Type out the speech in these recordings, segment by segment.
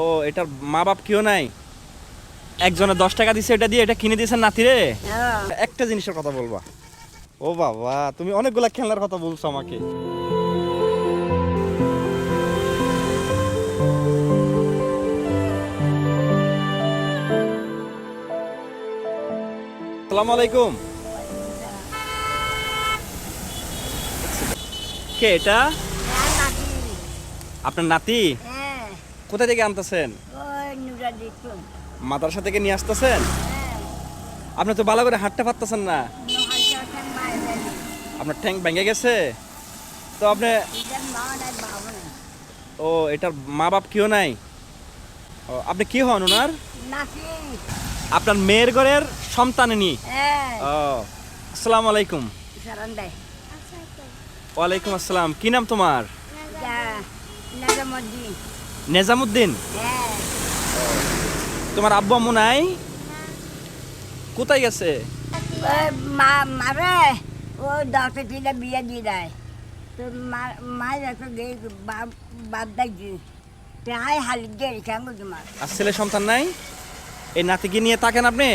ও এটার মা বাপ কেউ নাই? একজনে দশ টাকা দিছে এটা দিয়ে এটা কিনে দিয়েছেন নাতিরে? হ্যাঁ। একটা জিনিসের কথা বলবা। ও বাবা তুমি অনেকগুলা খেলনার কথা বলছো আমাকে। আসসালামু আলাইকুম কে এটা? আপনার নাতি? হ্যাঁ। কোথা থেকে আনতেছেন? মাদ্রাসা থেকে নিয়ে আসতেছেন? হ্যাঁ। আপনি তো ভালো করে হাঁটতে পারতেছেন না। আপনার ঠ্যাং ভেঙে গেছে। তো আপনি ও এটার মা বাপ কেউ নাই? ও আপনি কি হন ওনার? আপনার মেয়ের ঘরের সন্তানিনী হ্যাঁ। ও আসসালামু আলাইকুম। ওয়ালাইকুম আসসালাম। কি নাম তোমার? নেজামুদ্দিন। হ্যাঁ। তোমার আব্বু আম্মু নাই? কোথায় গেছে? মারে ও দশটা টিলা বিয়ে দিয়ে দেয় তো মা মা যাকে গে বাদ দেখছি। তাই হালি গেল কেন তোমার। আর ছেলে সন্তান নাই? এই নাতিকে নিয়ে থাকেন আপনি?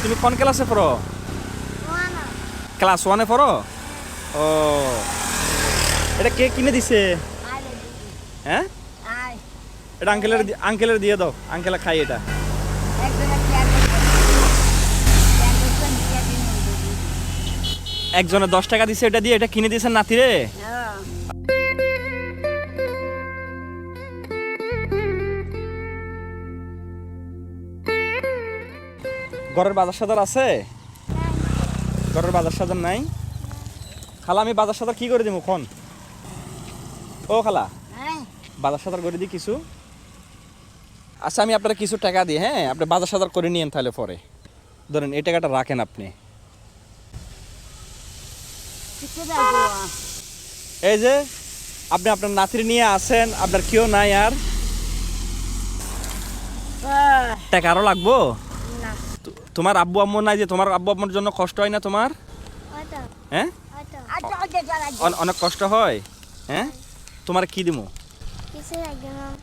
তুমি কোন ক্লাসে পড়ো? ক্লাস ওয়ানে পড়ো? ও। এটা কে কিনে দিছে? হ্যাঁ? এটা আঙ্কেলের আঙ্কেলের দিয়ে দাও। আঙ্কেলে খাই এটা। একজনে দশ টাকা দিছে এটা দিয়ে এটা কিনে দিয়েছেন নাতিরে হ্যাঁ। ঘরের বাজার সাজার আছে? ঘরের বাজার সাজার নাই? খালা আমি বাজার সাজার কি করে দিব খন। ও খালা। বাজার সাজার করে দিই কিছু। আচ্ছা আমি আপনার কিছু টাকা দিই হ্যাঁ? আপনি বাজার সাজার করে নিয়েন তাহলে পরে। ধরেন এই টাকাটা রাখেন আপনি। এই যে আপনি আপনার নাতির নিয়ে আসেন আপনার কেউ নাই আর। টাকা আরও লাগবো? তোমার আব্বু আম্মু নাই যে তোমার আব্বু আম্মুর জন্য কষ্ট হয় না তোমার? হ্যাঁ? আচ্ছা অনেক কষ্ট হয় হ্যাঁ? তোমার কি দিমু?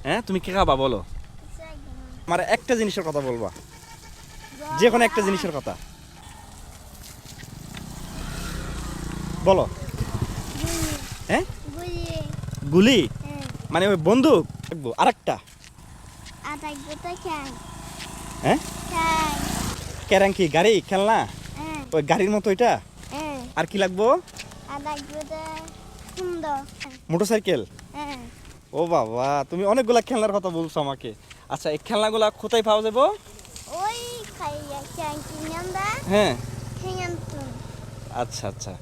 হ্যাঁ তুমি কি খাবা বলো? আমার একটা জিনিসের কথা বলবা। যে কোনো একটা জিনিসের কথা। বলো। হ্যাঁ? গুলি। মানে ওই বন্দুক? রাখব আরেকটা। হ্যাঁ? ক্যারাং কি? গাড়ি? খেলনা? ওই গাড়ির মতো এটা আর কি লাগবো? মোটর সাইকেল ও বাবা তুমি অনেকগুলা খেলনার কথা বলছো আমাকে। আচ্ছা এই খেলনাগুলা কোথায় পাওয়া যাব? ওই হ্যাঁ। আচ্ছা আচ্ছা।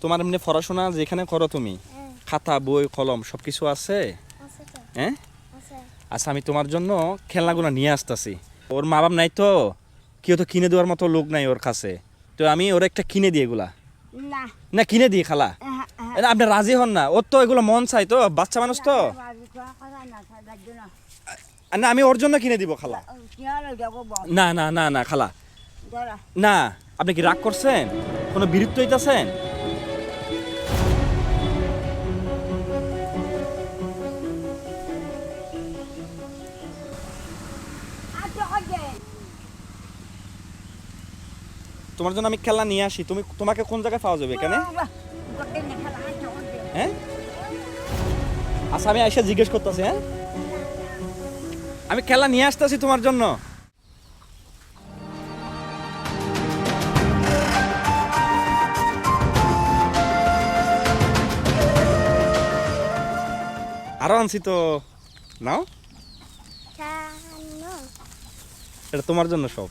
তোমার এমনি পড়াশোনা যেখানে করো তুমি? হ্যাঁ। খাতা বই কলম সব কিছু আছে আছে হ্যাঁ? আছে। আচ্ছা আমি তোমার জন্য খেলনাগুলো নিয়ে আসতেছি। ওর মা বাপ নাই তো? কেউ তো কিনে দেওয়ার মতো লোক নাই ওর কাছে। তো আমি ওর একটা কিনে দিই এগুলা। না। কিনে দিই খালা? হ্যাঁ হ্যাঁ আপনি রাজি হন না? ওর তো এগুলো মন চাই তো বাচ্চা মানুষ তো। না আমি ওর জন্য কিনে দিব খালা। না না না না খালা। না আপনি কি রাগ করছেন? কোনো বিরক্ত হইতাছেন? তোমার জন্য আমি খেলা নিয়ে আসি। তুমি তোমাকে কোন জায়গায় পাওয়া যাবে এখানে? আচ্ছা হ্যাঁ? আচ্ছা আমি আইসা জিজ্ঞেস করতেছি হ্যাঁ? আমি খেলা নিয়ে আসতেছি তোমার জন্য। আরও আনছি তো। নাও। এটা তোমার জন্য সব।